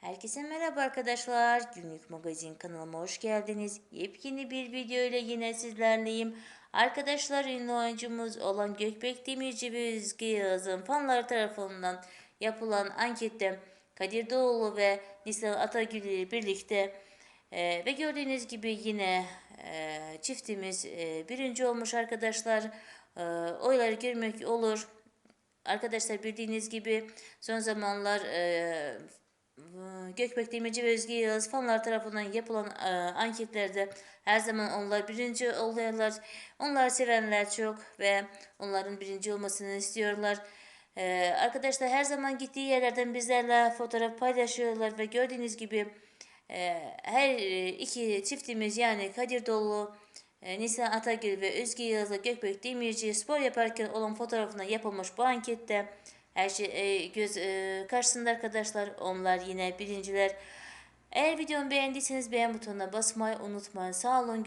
Herkese merhaba arkadaşlar. Günlük magazin kanalıma hoş geldiniz. Yepyeni bir video ile yine sizlerleyim. Arkadaşlar ünlü oyuncumuz olan Gökbek Demirci ve Özge Yağız'ın fanlar tarafından yapılan ankette Kadir Doğulu ve Nisan Atagül ile birlikte e, ve gördüğünüz gibi yine e, çiftimiz e, birinci olmuş arkadaşlar. E, oyları görmek olur. Arkadaşlar bildiğiniz gibi son zamanlar e, Gökbek Demirci ve Özge Yağız fanlar tarafından yapılan e, anketlerde her zaman onlar birinci oluyorlar. Onları sevenler çok ve onların birinci olmasını istiyorlar. E, arkadaşlar her zaman gittiği yerlerden bizlerle fotoğraf paylaşıyorlar ve gördüğünüz gibi e, her e, iki çiftimiz yani Kadir Dolu, e, Nisan Atagül ve Özge Yağız'la Gökbek Demirci spor yaparken olan fotoğrafına yapılmış bu ankette her şey e, göz e, karşısında arkadaşlar. Onlar yine birinciler. Eğer videomu beğendiyseniz beğen butonuna basmayı unutmayın. Sağ olun.